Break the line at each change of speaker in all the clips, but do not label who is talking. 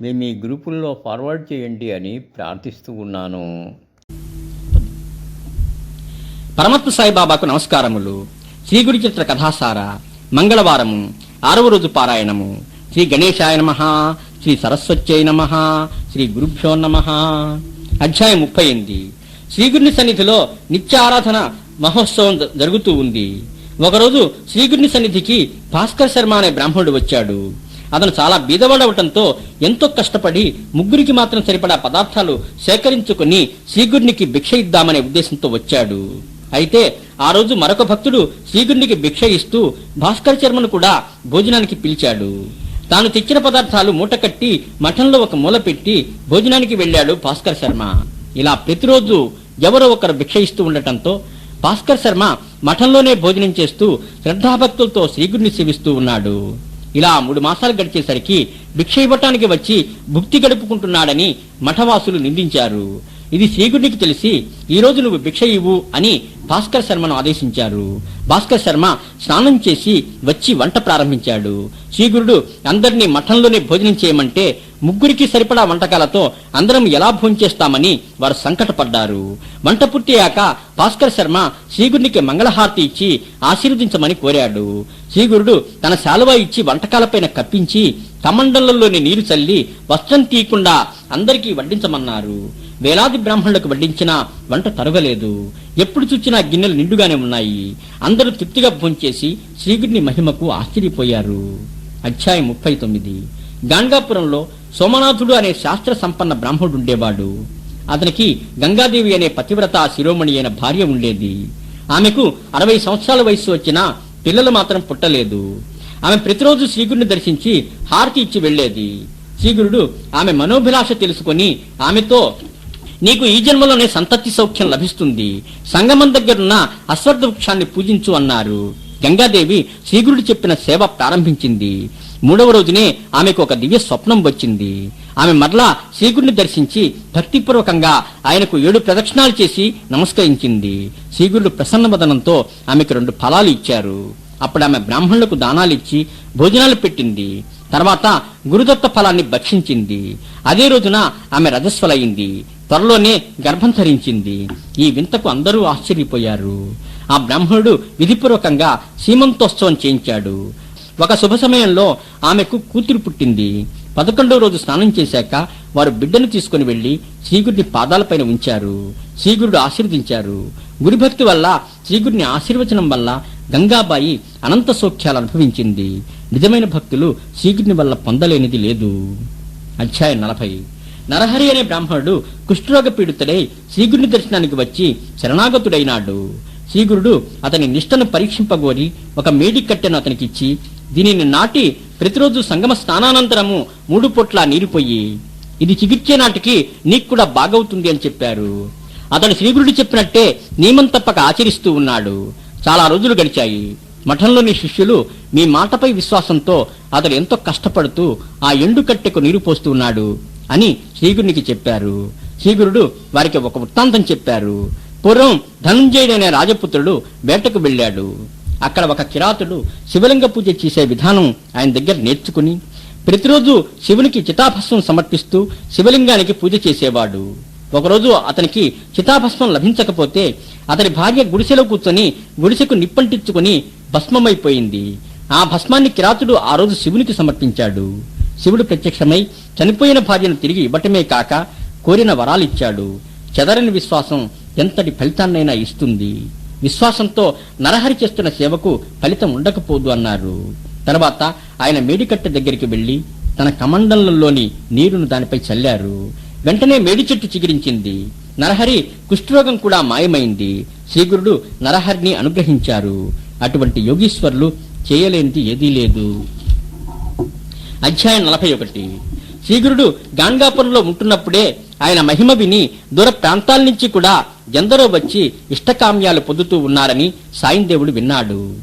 మేము మీ గ్రూపుల్లో ఫార్వర్డ్ చేయండి అని ప్రార్థిస్తూ ఉన్నాను.
పరమత్వ సాయిబాబాకు నమస్కారములు. శ్రీ గురు చిత్ర కథాసార మంగళవారము ఆరవ రోజు పారాయణము. శ్రీ గణేశాయ నమ శ్రీ సరస్వత్యై నమ శ్రీ గురుభ్యో నమ. అధ్యాయం ముప్పై ఎనిమిది శ్రీగురుని సన్నిధిలో నిత్యారాధన మహోత్సవం జ- జరుగుతూ ఉంది. ఒకరోజు శ్రీగురుని సన్నిధికి భాస్కర్ శర్మ అనే బ్రాహ్మణుడు వచ్చాడు. అతను చాలా బీదవాడవటంతో ఎంతో కష్టపడి ముగ్గురికి మాత్రం సరిపడా పదార్థాలు సేకరించుకుని శ్రీగుడినికి భిక్ష ఇద్దామనే ఉద్దేశంతో వచ్చాడు. అయితే ఆ రోజు మరొక భక్తుడు శ్రీగురునికి భిక్ష ఇస్తూ భాస్కర్ శర్మను కూడా భోజనానికి పిలిచాడు. తాను తెచ్చిన పదార్థాలు మూటకట్టి మఠంలో ఒక మూల పెట్టి భోజనానికి వెళ్ళాడు భాస్కర్ శర్మ. ఇలా ప్రతిరోజు ఎవరో ఒకరు భిక్ష ఇస్తూ ఉండటంతో భాస్కర్ శర్మ మఠంలోనే భోజనం చేస్తూ శ్రద్ధాభక్తులతో శ్రీగుడిని సేవిస్తూ ఉన్నాడు. ఇలా మూడు మాసాలు గడిచేసరికి భిక్ష ఇవ్వటానికి వచ్చి భుక్తి గడుపుకుంటున్నాడని మఠవాసులు నిందించారు. ఇది శ్రీగుడికి తెలిసి ఈ రోజు నువ్వు భిక్ష ఇవ్వు అని భాస్కర్ శర్మను ఆదేశించారు. భాస్కర్ శర్మ స్నానం చేసి వచ్చి వంట ప్రారంభించాడు. శ్రీగురుడు అందరినీ మఠంలోనే భోజనం చేయమంటే ముగ్గురికి సరిపడా వంటకాలతో అందరం ఎలా భోంచేస్తామని వారు సంకటపడ్డారు. వంట పూర్తయ్యాక భాస్కర్ శర్మ శ్రీగురునికి మంగళహారతి ఇచ్చి ఆశీర్వదించమని కోరాడు. శ్రీగురుడు తన శాలువా ఇచ్చి వంటకాలపైన కప్పించి కమండలంలోని నీరు చల్లి వస్త్రం తీయకుండా అందరికీ వడ్డించమన్నారు. వేలాది బ్రాహ్మణులకు వడ్డించినా వంట తరగలేదు. ఎప్పుడు చూచినా గిన్నెలు నిండుగానే ఉన్నాయి. అందరూ తృప్తిగా భోంచేసి శ్రీగుడిని మహిమకు ఆశ్చర్యపోయారు. అధ్యాయం ముప్పై తొమ్మిది. గాంగాపురంలో సోమనాథుడు అనే శాస్త్ర సంపన్న బ్రాహ్మణుడు ఉండేవాడు అతనికి గంగాదేవి అనే పతివ్రత శిరోమణి అయిన భార్య ఉండేది. ఆమెకు అరవై సంవత్సరాల వయసు వచ్చినా పిల్లలు మాత్రం పుట్టలేదు. ఆమె ప్రతిరోజు శ్రీగుడిని దర్శించి హారతి ఇచ్చి వెళ్ళేది శ్రీగురుడు ఆమె మనోభిలాష తెలుసుకొని ఆమెతో నీకు ఈ జన్మలోనే సంతతి సౌఖ్యం లభిస్తుంది. సంగమం దగ్గరున్న అశ్వర్థ వృక్షాన్ని పూజించు అన్నారు. గంగాదేవి శ్రీగురుడు చెప్పిన సేవ ప్రారంభించింది. మూడవ రోజునే ఆమెకు ఒక దివ్య స్వప్నం వచ్చింది. ఆమె మరలా శ్రీకుడిని దర్శించి భక్తిపూర్వకంగా ఆయనకు ఏడు ప్రదక్షిణాలు చేసి నమస్కరించింది. శ్రీగురుడు ప్రసన్నవదనంతో ఆమెకు రెండు ఫలాలు ఇచ్చారు. అప్పుడు ఆమె బ్రాహ్మణులకు దానాలు ఇచ్చి భోజనాలు పెట్టింది. తర్వాత గురుదత్త ఫలాన్ని భక్షించింది. అదే రోజున ఆమె రజస్వలయింది త్వరలోనే గర్భం ధరించింది. ఈ వింతకు అందరూ ఆశ్చర్యపోయారు. ఆ బ్రాహ్మణుడు విధిపూర్వకంగా సీమంతోత్సవం చేయించాడు. ఒక శుభ సమయంలో ఆమెకు కూతురు పుట్టింది. పదకొండవ రోజు స్నానం చేశాక వారు బిడ్డను తీసుకుని వెళ్ళి శ్రీగుడిని పాదాలపైన ఉంచారు. శ్రీగురుడు ఆశీర్వదించారు. గురుభక్తి వల్ల శ్రీగుడిని ఆశీర్వచనం వల్ల గంగాబాయి అనంత సౌఖ్యాలు అనుభవించింది. నిజమైన భక్తులు శ్రీగుడిని వల్ల పొందలేనిది లేదు. అధ్యాయం నలభై. నరహరి అనే బ్రాహ్మణుడు కుష్ఠరోగ పీడితుడై శ్రీగురుని దర్శనానికి వచ్చి శరణాగతుడైనాడు. శ్రీగురుడు అతని నిష్టను పరీక్షింపగోరి ఒక మేడి కట్టెను అతనికిచ్చి దీనిని నాటి ప్రతిరోజు సంగమ స్నానానంతరము మూడు పొట్ల నీరు పొయ్యి ఇది చికిత్సే నాటికి నీకు కూడా బాగవుతుంది అని చెప్పారు. అతడు శ్రీగురుడు చెప్పినట్టే నియమం తప్పక ఆచరిస్తూ ఉన్నాడు. చాలా రోజులు గడిచాయి. మఠంలోని శిష్యులు మీ మాటపై విశ్వాసంతో అతడు ఎంతో కష్టపడుతూ ఆ ఎండు కట్టెకు నీరు పోస్తూ ఉన్నాడు అని శ్రీగురునికి చెప్పారు. శ్రీగురుడు వారికి ఒక వృత్తాంతం చెప్పారు. పూర్వం ధనుంజయుడనే రాజపుత్రుడు వేటకు వెళ్ళాడు. అక్కడ ఒక కిరాతుడు శివలింగ పూజ చేసే విధానం ఆయన దగ్గర నేర్చుకుని ప్రతిరోజు శివునికి చితాభస్మం సమర్పిస్తూ శివలింగానికి పూజ చేసేవాడు. ఒకరోజు అతనికి చితాభస్మం లభించకపోతే అతని భార్య గుడిసెలో కూర్చొని గుడిసెకు నిప్పంటించుకుని భస్మమైపోయింది. ఆ భస్మాన్ని కిరాతుడు ఆ రోజు శివునికి సమర్పించాడు. శివుడు ప్రత్యక్షమై చనిపోయిన భార్యను తిరిగి ఇవ్వటమే కాక కోరిన వరాలిచ్చాడు. చెదరని విశ్వాసం ఎంతటి ఫలితాన్నైనా ఇస్తుంది. విశ్వాసంతో నరహరి చేస్తున్న సేవకు ఫలితం ఉండకపోదు అన్నారు. తర్వాత ఆయన మేడికట్టె దగ్గరికి వెళ్ళి తన కమండలంలోని నీరును దానిపై చల్లారు. వెంటనే మేడి చెట్టు చిగిరించింది. నరహరి కుష్ఠరోగం కూడా మాయమైంది. శ్రీగురుడు నరహరిని అనుగ్రహించారు. అటువంటి యోగీశ్వరులు చేయలేనిది ఏదీ లేదు. అధ్యాయం నలభై ఒకటి. శ్రీగురుడు గాన్గాపురంలో ఉంటున్నప్పుడే ఆయన మహిమ విని దూర ప్రాంతాల నుంచి కూడా ఎందరో వచ్చి ఇష్టకామ్యాలు పొందుతూ ఉన్నారని సాయిందేవుడు విన్నాడు.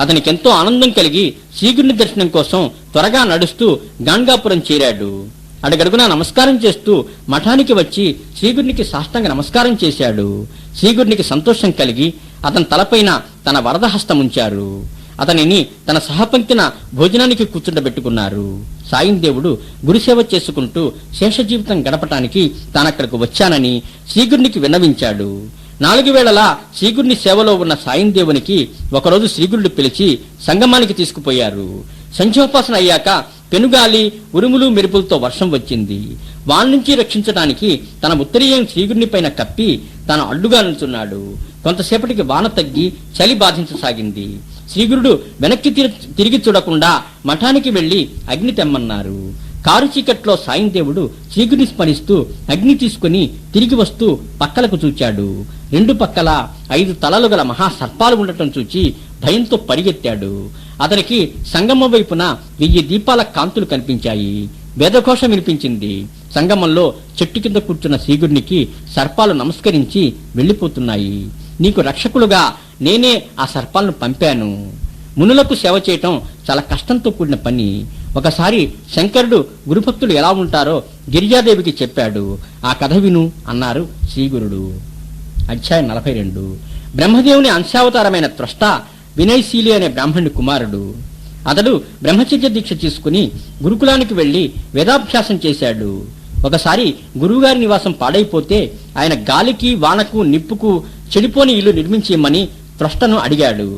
అతనికెంతో ఆనందం కలిగి శ్రీగురుని దర్శనం కోసం త్వరగా నడుస్తూ గాంగాపురం చేరాడు. అడగడుగునా నమస్కారం చేస్తూ మఠానికి వచ్చి శ్రీగురునికి సాష్టంగ నమస్కారం చేశాడు. శ్రీగురునికి సంతోషం కలిగి అతని తలపైన తన వరదహస్తం ఉంచారు. అతనిని తన సహపంక్తిన భోజనానికి కూర్చుండబెట్టుకున్నారు. సాయం దేవుడు గురుసేవ చేసుకుంటూ శేష జీవితం గడపటానికి తానక్కడకు వచ్చానని శ్రీగురునికి విన్నవించాడు. నాలుగు వేళలా శ్రీగురుని సేవలో ఉన్న సాయం దేవునికి ఒకరోజు శ్రీగురుడు పిలిచి సంగమానికి తీసుకుపోయారు. సంధ్యోపాసన అయ్యాక పెనుగాలి ఉరుములు మెరుపులతో వర్షం వచ్చింది. వాన్ నుంచి రక్షించడానికి తన ఉత్తరీయం శ్రీగురిని పైన కప్పి తన అడ్డుగా నిల్చున్నాడు. కొంతసేపటికి వాన తగ్గి చలి బాధించసాగింది. శ్రీగురుడు వెనక్కి తిరిగి చూడకుండా మఠానికి వెళ్ళి అగ్ని తెమ్మన్నారు. కారు చీకట్లో సాయందేవుడు శ్రీగురిని స్మరిస్తూ అగ్ని తీసుకుని తిరిగి వస్తూ పక్కలకు చూచాడు. రెండు పక్కల ఐదు తలలు గల మహా సర్పాలు ఉండటం చూచి భయంతో పరిగెత్తాడు. అతనికి సంగమ వైపున వెయ్యి దీపాల కాంతులు కనిపించాయి. వేదఘోషం వినిపించింది. సంగమంలో చెట్టు కింద కూర్చున్న శ్రీగురునికి సర్పాలు నమస్కరించి వెళ్ళిపోతున్నాయి. నీకు రక్షకులుగా నేనే ఆ సర్పాలను పంపాను. మునులకు సేవ చేయటం చాలా కష్టంతో కూడిన పని. ఒకసారి శంకరుడు గురుభక్తులు ఎలా ఉంటారో గిరిజాదేవికి చెప్పాడు. ఆ కథ విను అన్నారు శ్రీగురుడు. అధ్యాయం నలభై రెండు. బ్రహ్మదేవుని అంశావతారమైన త్రష్ట వినయశీలి అనే బ్రాహ్మణుడి కుమారుడు. అతడు బ్రహ్మచర్య దీక్ష తీసుకుని గురుకులానికి వెళ్ళి వేదాభ్యాసం చేశాడు. ఒకసారి గురువుగారి నివాసం పాడైపోతే ఆయన గాలికి వానకు నిప్పుకు చెడిపోని ఇల్లు నిర్మించేయమని త్రష్టను అడిగాడు.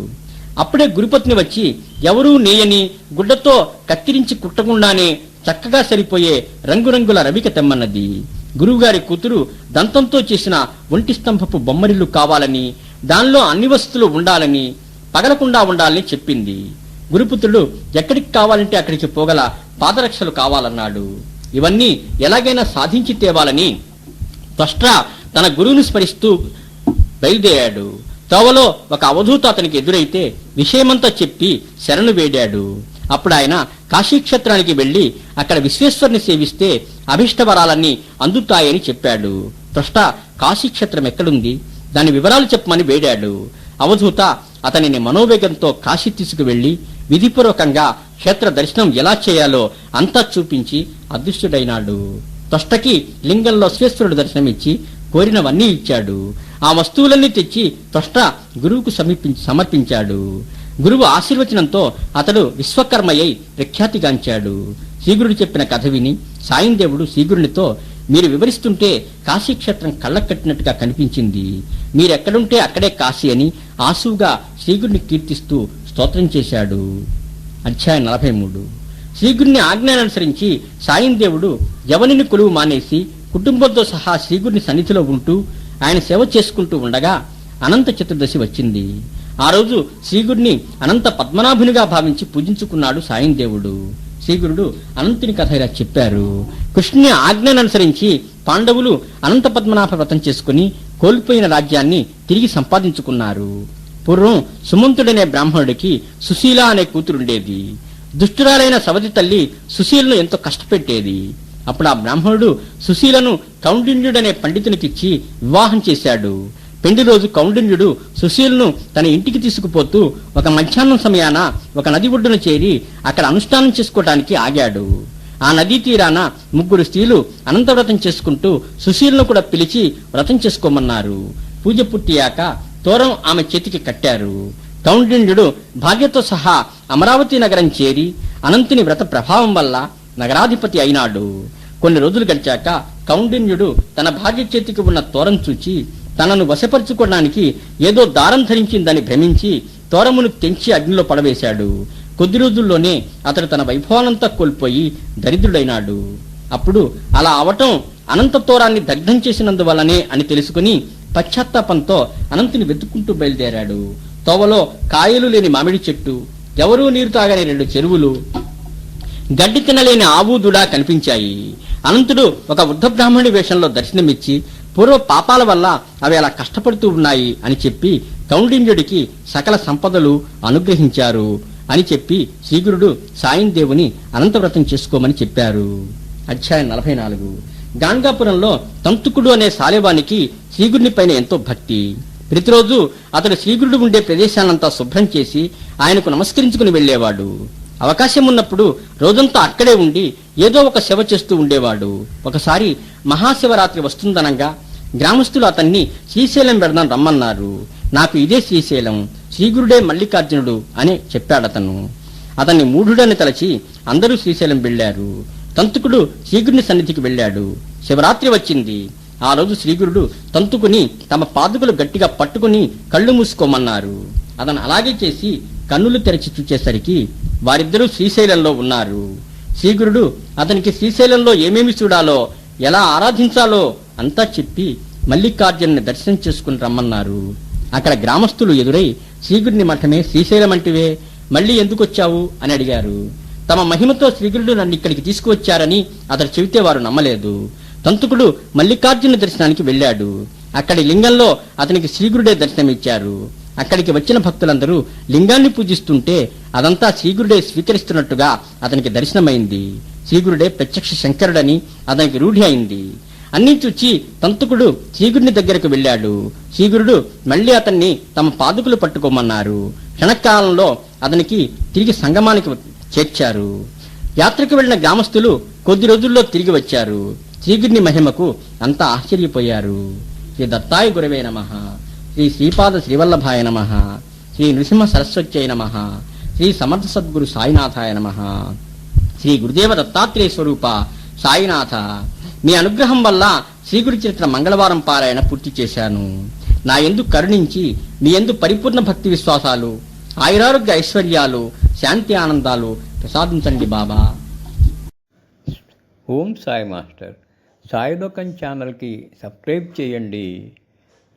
అప్పుడే గురుపత్ని వచ్చి ఎవరూ నేయని గుడ్డతో కత్తిరించి కుట్టకుండానే చక్కగా సరిపోయే రంగురంగుల రవిక తెమ్మన్నది. గురువుగారి కూతురు దంతంతో చేసిన ఒంటి స్తంభపు బొమ్మరిల్లు కావాలని దానిలో అన్ని వస్తువులు ఉండాలని పగలకుండా ఉండాలని చెప్పింది. గురుపుత్రుడు ఎక్కడికి కావాలంటే అక్కడికి పోగల పాదరక్షలు కావాలన్నాడు. ఇవన్నీ ఎలాగైనా సాధించి తేవాలని త్వష్ట తన గురువుని స్మరిస్తూ బయలుదేరాడు. తోవలో ఒక అవధూత అతనికి ఎదురైతే విషయమంతా చెప్పి శరణు వేడాడు. అప్పుడు ఆయన కాశీక్షేత్రానికి వెళ్ళి అక్కడ విశ్వేశ్వరుని సేవిస్తే అభిష్టవరాలన్నీ అందుతాయని చెప్పాడు. త్వష్ట కాశీక్షేత్రం ఎక్కడుంది? దాని వివరాలు చెప్పమని వేడాడు. అవధూత అతనిని మనోవేగంతో కాశీ తీసుకువెళ్ళి విధిపూర్వకంగా క్షేత్ర దర్శనం ఎలా చేయాలో అంతా చూపించి అదృష్టుడైనాడు త్వష్టకి లింగంలో విశ్వేశ్వరుడు దర్శనమిచ్చి కోరినవన్నీ ఇచ్చాడు. ఆ వస్తువులన్నీ తెచ్చి త్వష్ట గురువుకు సమీపించి సమర్పించాడు. గురువు ఆశీర్వచనంతో అతడు విశ్వకర్మయ్యై ప్రఖ్యాతిగాంచాడు. శ్రీగురుడు చెప్పిన కథ విని సాయందేవుడు శ్రీగురునితో మీరు వివరిస్తుంటే కాశీక్షేత్రం కళ్ళకట్టినట్టుగా కనిపించింది. మీరెక్కడుంటే అక్కడే కాశీ అని ఆసువుగా శ్రీగుడిని కీర్తిస్తూ స్తోత్రం చేశాడు. అధ్యాయం నలభై మూడు శ్రీగురిని ఆజ్ఞాననుసరించి సాయందేవుడు యవనిని కొలువు మానేసి కుటుంబంతో సహా శ్రీగురిని సన్నిధిలో ఉంటూ ఆయన సేవ చేసుకుంటూ ఉండగా అనంత చతుర్దశి వచ్చింది. ఆ రోజు శ్రీగుడిని అనంత పద్మనాభునిగా భావించి పూజించుకున్నాడు సాయందేవుడు శ్రీగురుడు అనంతుని కథ ఇలా చెప్పారు. కృష్ణుని ఆజ్ఞను అనుసరించి పాండవులు అనంత పద్మనాభ వ్రతం చేసుకుని కోల్పోయిన రాజ్యాన్ని తిరిగి సంపాదించుకున్నారు. పూర్వం సుమంతుడనే బ్రాహ్మణుడికి సుశీల అనే కూతురుండేది. దుష్టురాలైన సవతి తల్లి సుశీలను ఎంతో కష్టపెట్టేది. అప్పుడు ఆ బ్రాహ్మణుడు సుశీలను కౌండిన్యుడనే పండితునికిచ్చి వివాహం చేశాడు. పెండి రోజు కౌండిన్యుడు సుశీలను తన ఇంటికి తీసుకుపోతూ ఒక మధ్యాహ్నం సమయాన ఒక నది ఒడ్డున చేరి అక్కడ అనుష్ఠానం చేసుకోవటానికి ఆగాడు. ఆ నదీ తీరాన ముగ్గురు స్త్రీలు అనంతవ్రతం చేసుకుంటూ సుశీలను కూడా పిలిచి వ్రతం చేసుకోమన్నారు. పూజ పూర్తియాక తోరం ఆమె చేతికి కట్టారు. కౌండిన్యుడు భార్యతో సహా అమరావతి నగరం చేరి అనంతుని వ్రత ప్రభావం వల్ల నగరాధిపతి అయినాడు. కొన్ని రోజులు గడిచాక కౌండిన్యుడు తన భార్య చేతికి ఉన్న తోరం చూచి తనను వశపరుచుకోవడానికి ఏదో దారం ధరించిందని భ్రమించి తోరమును తెంచి అగ్నిలో పడవేశాడు. కొద్ది రోజుల్లోనే అతడు తన వైభవానంతా కోల్పోయి దరిద్రుడైనాడు. అప్పుడు అలా అవటం అనంత తోరాన్ని దగ్ధం చేసినందువల్లనే అని తెలుసుకుని పశ్చాత్తాపంతో అనంతుని వెతుక్కుంటూ బయలుదేరాడు. తోవలో కాయలు లేని మామిడి చెట్టు ఎవరూ నీరు తాగని రెండు చెరువులు గడ్డి తినలేని ఆవు కనిపించాయి. అనంతుడు ఒక వృద్ధ బ్రాహ్మణి వేషంలో దర్శనమిచ్చి పూర్వ పాపాల వల్ల అవి అలా కష్టపడుతూ ఉన్నాయి అని చెప్పి కౌండిన్యుడికి సకల సంపదలు అనుగ్రహించారు అని చెప్పి శ్రీగురుడు సాయం దేవుని అనంతవ్రతం చేసుకోమని చెప్పారు. అధ్యాయం నలభై నాలుగు. గాంగాపురంలో తంతుకుడు అనే సాలెవానికి శ్రీగురుని పైన ఎంతో భక్తి. ప్రతిరోజు అతడు శ్రీగురుడు ఉండే ప్రదేశాలంతా శుభ్రం చేసి ఆయనకు నమస్కరించుకుని వెళ్ళేవాడు. అవకాశం ఉన్నప్పుడు రోజంతా అక్కడే ఉండి ఏదో ఒక సేవ చేస్తూ ఉండేవాడు. ఒకసారి మహాశివరాత్రి వస్తుందనగా గ్రామస్తులు అతన్ని శ్రీశైలం పెడదాం రమ్మన్నారు. నాకు ఇదే శ్రీశైలం శ్రీగురుడే మల్లికార్జునుడు అని చెప్పాడతను. అతన్ని మూఢుడని తలచి అందరూ శ్రీశైలం వెళ్ళారు తంతుకుడు శ్రీగురుని సన్నిధికి వెళ్ళాడు. శివరాత్రి వచ్చింది. ఆ రోజు శ్రీగురుడు తంతుకుని తమ పాదుకులు గట్టిగా పట్టుకుని కళ్ళు మూసుకోమన్నారు. అతను అలాగే చేసి కన్నులు తెరచి చూచేసరికి వారిద్దరూ శ్రీశైలంలో ఉన్నారు. శ్రీగురుడు అతనికి శ్రీశైలంలో ఏమేమి చూడాలో ఎలా ఆరాధించాలో అంతా చెప్పి మల్లికార్జునుని దర్శనం చేసుకుని రమ్మన్నారు. అక్కడ గ్రామస్తులు ఎదురై శ్రీగురుని మఠమే శ్రీశైలం అంటివే మళ్ళీ ఎందుకు వచ్చావు అని అడిగారు. తమ మహిమతో శ్రీగురుడు నన్ను ఇక్కడికి తీసుకువచ్చారని అతడు చెబితే వారు నమ్మలేదు. తంతుకుడు మల్లికార్జున దర్శనానికి వెళ్ళాడు. అక్కడి లింగంలో అతనికి శ్రీగురుడే దర్శనమిచ్చారు. అక్కడికి వచ్చిన భక్తులందరూ లింగాన్ని పూజిస్తుంటే అదంతా శ్రీగురుడే స్వీకరిస్తున్నట్టుగా అతనికి దర్శనమైంది. శ్రీగురుడే ప్రత్యక్ష శంకరుడని అతనికి రూఢి అయింది. అన్నీ చూచి తంతుకుడు శ్రీగురుని దగ్గరకు వెళ్ళాడు. శ్రీగురుడు మళ్ళీ అతన్ని తమ పాదుకులు పట్టుకోమన్నారు. క్షణకాలంలో అతనికి తిరిగి సంగమానికి చేర్చారు. యాత్రకు వెళ్ళిన గ్రామస్తులు కొద్ది రోజుల్లో తిరిగి వచ్చారు. శ్రీగురిని మహిమకు అంతా ఆశ్చర్యపోయారు. శ్రీ దత్తాయ గురవే నమ. శ్రీ శ్రీపాద శ్రీవల్లభాయ నమ శ్రీ నృసింహ సరస్వత్యై నమ శ్రీ సమర్థ సద్గురు సాయినాథాయ నమ శ్రీ గురుదేవ దత్తాత్రేయ స్వరూప సాయినాథ. మీ అనుగ్రహం వల్ల శ్రీగురు చరిత్ర మంగళవారం పారాయణ పూర్తి చేశాను. నా ఎందు కరుణించి మీ ఎందు పరిపూర్ణ భక్తి విశ్వాసాలు ఆయురారోగ్య ఐశ్వర్యాలు శాంతి ఆనందాలు ప్రసాదించండి బాబా.
ఓం సాయి మాస్టర్. సాయిలోకం ఛానల్కి సబ్స్క్రైబ్ చేయండి.